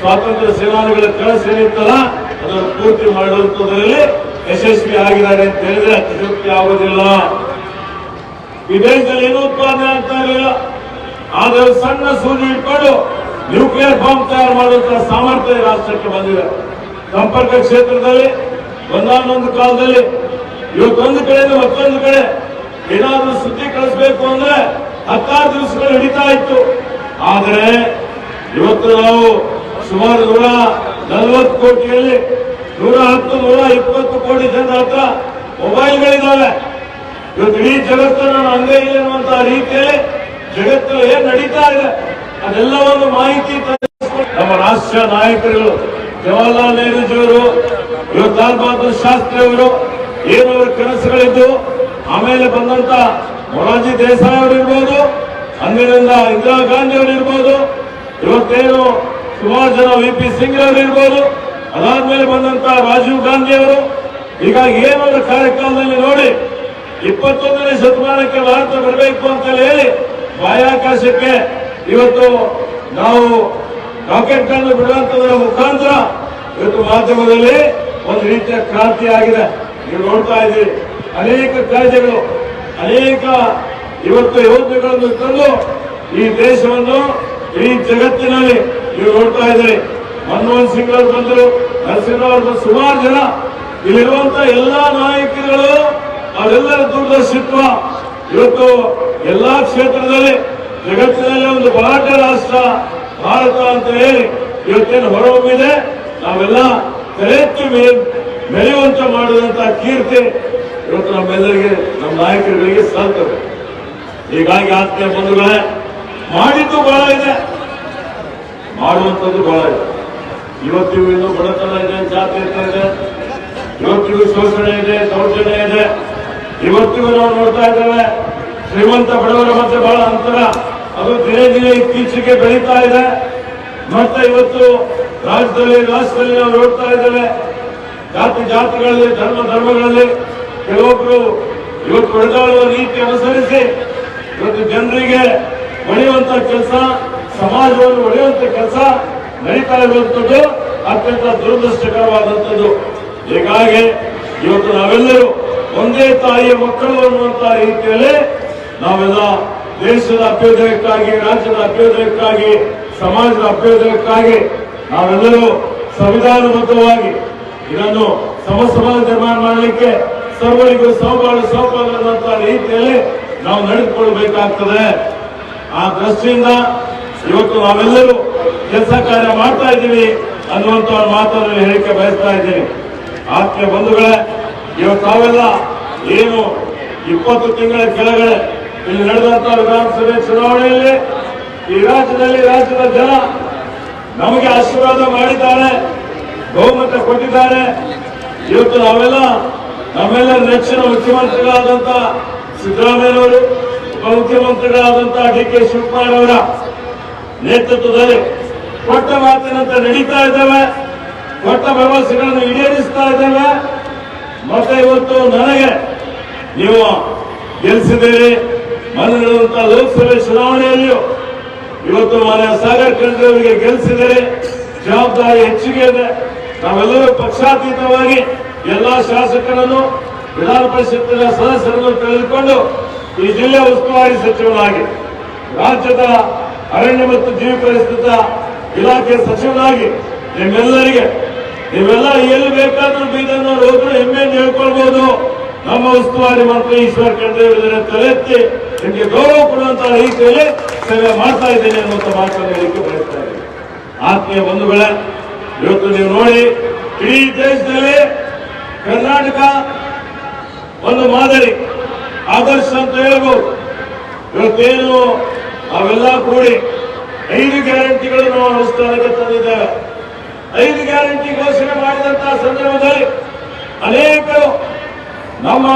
ಸ್ವಾತಂತ್ರ್ಯ ಸೇನಾನಿಗಳ ಕನಸು ಏನಿತ್ತಲ್ಲ ಅದನ್ನು ಪೂರ್ತಿ ಮಾಡುವಂತದ್ರಲ್ಲಿ ಯಶಸ್ವಿ ಆಗಿದ್ದಾರೆ ಅಂತ ಹೇಳಿದ್ರೆ ಅತಿಶಕ್ತಿ ಆಗೋದಿಲ್ಲ. ಈ ದೇಶದಲ್ಲಿ ಏನೂ ಉತ್ಪಾದನೆ ಆಗ್ತಾ ಇರಲಿಲ್ಲ. ಆದರೆ ಸಣ್ಣ ಸೂಜಿ ಇಟ್ಕೊಂಡು ನ್ಯೂಕ್ಲಿಯರ್ ಬಾಂಬ್ ತಯಾರು ಮಾಡುವಂತಹ ಸಾಮರ್ಥ್ಯ ರಾಷ್ಟ್ರಕ್ಕೆ ಬಂದಿದೆ. ಸಂಪರ್ಕ ಕ್ಷೇತ್ರದಲ್ಲಿ, ಒಂದಾನೊಂದು ಕಾಲದಲ್ಲಿ, ಇವತ್ತೊಂದು ಕಡೆಯಿಂದ ಮತ್ತೊಂದು ಕಡೆ ಏನಾದರೂ ಸುದ್ದಿ ಕಳಿಸ್ಬೇಕು ಅಂದ್ರೆ ಹತ್ತಾರು ದಿವಸಗಳು ಹಿಡಿತಾ ಇತ್ತು. ಆದರೆ ಇವತ್ತು ನಾವು ಸುಮಾರು ನೂರ ನಲವತ್ತು ಕೋಟಿಯಲ್ಲಿ ನೂರ ಹತ್ತು, ನೂರ ಇಪ್ಪತ್ತು ಕೋಟಿ ಜನರ ಹತ್ರ ಮೊಬೈಲ್ಗಳಿದ್ದಾವೆ ಇವತ್ತು ಇಡೀ ಜಗತ್ತನ್ನು ಅಂಗೈಲಿ ಅನ್ನುವಂತಹ ರೀತಿಯಲ್ಲಿ ಜಗತ್ತಲ್ಲಿ ಏನ್ ನಡೀತಾ ಇದೆ, ಅದೆಲ್ಲವನ್ನು ಮಾಹಿತಿ ನಮ್ಮ ರಾಷ್ಟ್ರೀಯ ನಾಯಕರುಗಳು ಜವಾಹರ್ಲಾಲ್ ನೆಹರೂಜಿಯವರು ಇವತ್ತು ಲಾಲ್ ಬಹದ್ದೂರ್ ಶಾಸ್ತ್ರಿ ಅವರು, ಏನು ಕನಸುಗಳಿದ್ದು, ಆಮೇಲೆ ಬಂದಂತ ಮೊರಾರ್ಜಿ ದೇಸಾಯಿ ಅವರಿರ್ಬೋದು ಅಂದಿನಿಂದ ಇಂದಿರಾ ಗಾಂಧಿ ಅವರಿರ್ಬೋದು ಇವತ್ತೇನು ಸುಮಾರು ಜನ ವಿ ಪಿ ಸಿಂಗ್ ಅವರು ಇರ್ಬೋದು. ಅದಾದ್ಮೇಲೆ ಬಂದಂತ ರಾಜೀವ್ ಗಾಂಧಿ ಅವರು. ಹೀಗಾಗಿ ಏನವರ ಕಾರ್ಯಕ್ರಮದಲ್ಲಿ ನೋಡಿ ಇಪ್ಪತ್ತೊಂದನೇ ಶತಮಾನಕ್ಕೆ ಭಾರತ ಬರಬೇಕು ಅಂತ ಹೇಳಿ ಬಾಹ್ಯಾಕಾಶಕ್ಕೆ ಇವತ್ತು ನಾವು ರಾಕೆಟ್ಗಳನ್ನು ಬಿಡುವಂತದರ ಮುಖಾಂತರ ಇವತ್ತು ಮಾಧ್ಯಮದಲ್ಲಿ ಒಂದು ರೀತಿಯ ಕ್ರಾಂತಿ ಆಗಿದೆ. ನೀವು ನೋಡ್ತಾ ಇದ್ದೀರಿ. ಅನೇಕ ಕಾಯ್ದೆಗಳು, ಅನೇಕ ಇವತ್ತು ಯೋಜನೆಗಳನ್ನು ತಂದು ಈ ದೇಶವನ್ನು ಇಡೀ ಜಗತ್ತಿನಲ್ಲಿ ನೀವು ನೋಡ್ತಾ ಇದ್ದೀರಿ, ಮನಮೋಹನ್ ಸಿಂಗ್ ಅವರು ಬಂದರು, ನರಸಿಂಹ ಅವರು ಸುಮಾರು ಜನ. ಇಲ್ಲಿರುವಂತ ಎಲ್ಲಾ ನಾಯಕರುಗಳು ಅವರೆಲ್ಲರ ದೂರದರ್ಶಿತ್ವ. ಇವತ್ತು ಎಲ್ಲಾ ಕ್ಷೇತ್ರದಲ್ಲಿ ಜಗತ್ತಿನಲ್ಲಿ ಒಂದು ಬಲಾಢ್ಯ ರಾಷ್ಟ್ರ, ಭಾರತ ಅಂತ ಹೇಳಿ ಇವತ್ತೇನು ಹೊರಹೊಮ್ಮಿದೆ. ನಾವೆಲ್ಲ ತಲೆತ್ತಿ ಮೆರೆಯುವಂತ ಮಾಡುವಂತ ಕೀರ್ತಿ ಇವತ್ತು ನಮ್ಮೆಲ್ಲರಿಗೆ, ನಮ್ಮ ನಾಯಕರುಗಳಿಗೆ ಸಲ್ತದೆ. ಹೀಗಾಗಿ ಆತ್ಮೀಯ ಬಂಧುಗಳೇ ಮಾಡಿದ್ದು ಬಹಳ ಇದೆ. ಮಾಡುವಂಥದ್ದು ಬಹಳ ಇದೆ. ಇವತ್ತಿಗೂ ಇನ್ನೂ ಬಡತನ ಇದೆ ಜಾತಿ ಇದೆ. ಇವತ್ತಿಗೂ ಶೋಷಣೆ ಇದೆ, ದೌರ್ಜನ್ಯ ಇದೆ. ಇವತ್ತಿಗೂ ನಾವು ನೋಡ್ತಾ ಇದ್ದೇವೆ, ಶ್ರೀಮಂತ ಬಡವರ ಮಧ್ಯೆ ಬಹಳ ಅಂತರ. ಅದು ದಿನೇ ದಿನೇ ಇತ್ತೀಚೆಗೆ ಬೆಳೀತಾ ಇದೆ. ಮತ್ತೆ ಇವತ್ತು ರಾಜ್ಯದಲ್ಲಿ, ರಾಷ್ಟ್ರದಲ್ಲಿ ನಾವು ನೋಡ್ತಾ ಇದ್ದೇವೆ, ಜಾತಿ ಜಾತಿಗಳಲ್ಲಿ, ಧರ್ಮ ಧರ್ಮಗಳಲ್ಲಿ ಕೆಲವೊಬ್ರು ಇವತ್ತು ಹೊಡೆದಾಡುವ ನೀತಿ ಅನುಸರಿಸಿ, ಇವತ್ತು ಜನರಿಗೆ ಹೊಡೆಯುವಂತ ಕೆಲಸ, ಸಮಾಜವನ್ನು ಒಳೆಯುವಂತ ಕೆಲಸ ನಡೀತಾ ಇರುವಂತದ್ದು ಅತ್ಯಂತ ದುರದೃಷ್ಟಕರವಾದಂಥದ್ದು ಹೀಗಾಗಿ ಇವತ್ತು ನಾವೆಲ್ಲರೂ ಒಂದೇ ತಾಯಿಯ ಮಕ್ಕಳು ಅನ್ನುವಂತ ರೀತಿಯಲ್ಲಿ ನಾವೆಲ್ಲ ದೇಶದ ಅಭ್ಯುದಯಕ್ಕಾಗಿ, ರಾಜ್ಯದ ಅಭ್ಯುದಯಕ್ಕಾಗಿ, ಸಮಾಜದ ಅಭ್ಯುದಯಕ್ಕಾಗಿ ನಾವೆಲ್ಲರೂ ಸಂವಿಧಾನಬದ್ಧವಾಗಿ ಇದನ್ನು ಸಮ ಸಮಾಜ ನಿರ್ಮಾಣ ಮಾಡಲಿಕ್ಕೆ ಸರ್ವರಿಗೂ ಸೌಭಾಗ್ಯ ಅನ್ನುವಂತ ರೀತಿಯಲ್ಲಿ ನಾವು ನಡೆದುಕೊಳ್ಬೇಕಾಗ್ತದೆ ಆ ದೃಷ್ಟಿಯಿಂದ ಇವತ್ತು ನಾವೆಲ್ಲರೂ ಕೆಲಸ ಕಾರ್ಯ ಮಾಡ್ತಾ ಇದ್ದೀವಿ ಅನ್ನುವಂತ ಮಾತನ್ನು ಹೇಳಿಕೆ ಬಯಸ್ತಾ ಇದ್ದೀನಿ. ಆತ್ಮೀಯ ಬಂಧುಗಳೇ, ಇವತ್ತು ನಾವೆಲ್ಲ ಏನು ಇಪ್ಪತ್ತು ತಿಂಗಳ ಕೆಳಗಡೆ ಇಲ್ಲಿ ನಡೆದಂತ ವಿಧಾನಸಭೆ ಚುನಾವಣೆಯಲ್ಲಿ ಈ ರಾಜ್ಯದಲ್ಲಿ ರಾಜ್ಯದ ಜನ ನಮಗೆ ಆಶೀರ್ವಾದ ಮಾಡಿದ್ದಾರೆ, ಬಹುಮತ ಕೊಟ್ಟಿದ್ದಾರೆ. ಇವತ್ತು ನಾವೆಲ್ಲ ನಮ್ಮೆಲ್ಲರ ನೆಚ್ಚಿನ ಮುಖ್ಯಮಂತ್ರಿಗಳಾದಂತ ಸಿದ್ದರಾಮಯ್ಯನವರು ಉಪಮುಖ್ಯಮಂತ್ರಿಗಳಾದಂತ ಡಿ ಕೆ ಶಿವಕುಮಾರ್ ಅವರ ನೇತೃತ್ವದಲ್ಲಿ ಕೊಟ್ಟ ಮಾತಿನಂತೆ ನಡೀತಾ ಇದ್ದೇವೆ. ಕೊಟ್ಟ ಭರವಸೆಗಳನ್ನು ಈಡೇರಿಸ್ತಾ ಇದ್ದೇವೆ. ಮತ್ತೆ ಇವತ್ತು ನನಗೆ ನೀವು ಗೆಲ್ಲಿಸಿದ್ದೀರಿ. ನಡೆದಂತ ಲೋಕಸಭೆ ಚುನಾವಣೆಯಲ್ಲಿಯೂ ಇವತ್ತು ಮನೆ ಸಾಗರ್ ಖಂಡ್ರೆ ಅವರಿಗೆ ಗೆಲ್ಲಿಸಿದರೆ ಜವಾಬ್ದಾರಿ ಹೆಚ್ಚಿಗೆ ಇದೆ. ನಾವೆಲ್ಲರೂ ಪಕ್ಷಾತೀತವಾಗಿ ಎಲ್ಲಾ ಶಾಸಕರನ್ನು ವಿಧಾನ ಪರಿಷತ್ತಿನ ಸದಸ್ಯರನ್ನು ತೆಗೆದುಕೊಂಡು ಈ ಜಿಲ್ಲೆ ಉಸ್ತುವಾರಿ ಸಚಿವನಾಗಿ, ರಾಜ್ಯದ ಅರಣ್ಯ ಮತ್ತು ಜೀವಿ ಪರಿಸ್ಥಿತ ಇಲಾಖೆ ಸಚಿವನಾಗಿ ನಿಮ್ಮೆಲ್ಲರಿಗೆ, ನೀವೆಲ್ಲ ಎಲ್ಲಿ ಬೇಕಾದ್ರೂ ಬೀದರ್ನವ್ರು ಹೋದ್ರು ಹೆಮ್ಮೆಯನ್ನು ಹೇಳ್ಕೊಳ್ಬಹುದು ನಮ್ಮ ಉಸ್ತುವಾರಿ ಮಂತ್ರಿ ಈಶ್ವರ್ ಖಂಡ್ರೆ ಅವರ ತಲೆತ್ತಿ ನಿಮಗೆ ಗೌರವ ಕೊಡುವಂತಹ ರೀತಿಯಲ್ಲಿ ಸೇವೆ ಮಾಡ್ತಾ ಇದ್ದೇನೆ ಅನ್ನುವಂಥ ಮಾತನ್ನು ಹೇಳಿಕೆ ಬಯಸ್ತಾ ಇದ್ದೀನಿ. ಆತ್ಮೀಯ ಬಂಧುಗಳೇ, ಇವತ್ತು ನೀವು ನೋಡಿ, ಇಡೀ ದೇಶದಲ್ಲಿ ಕರ್ನಾಟಕ ಒಂದು ಮಾದರಿ. ಆದರ್ಶ ಅಂತ ಹೇಳ್ಬೋದು. ಇವತ್ತೇನು ನಾವೆಲ್ಲ ಕೂಡಿ ಐದು ಗ್ಯಾರಂಟಿಗಳನ್ನು ಅನುಷ್ಠಾನಕ್ಕೆ ತಂದಿದ್ದೇವೆ ಐದು ಗ್ಯಾರಂಟಿ ಘೋಷಣೆ ಮಾಡಿದಂತಹ ಸಂದರ್ಭದಲ್ಲಿ ಅನೇಕರು ನಮ್ಮ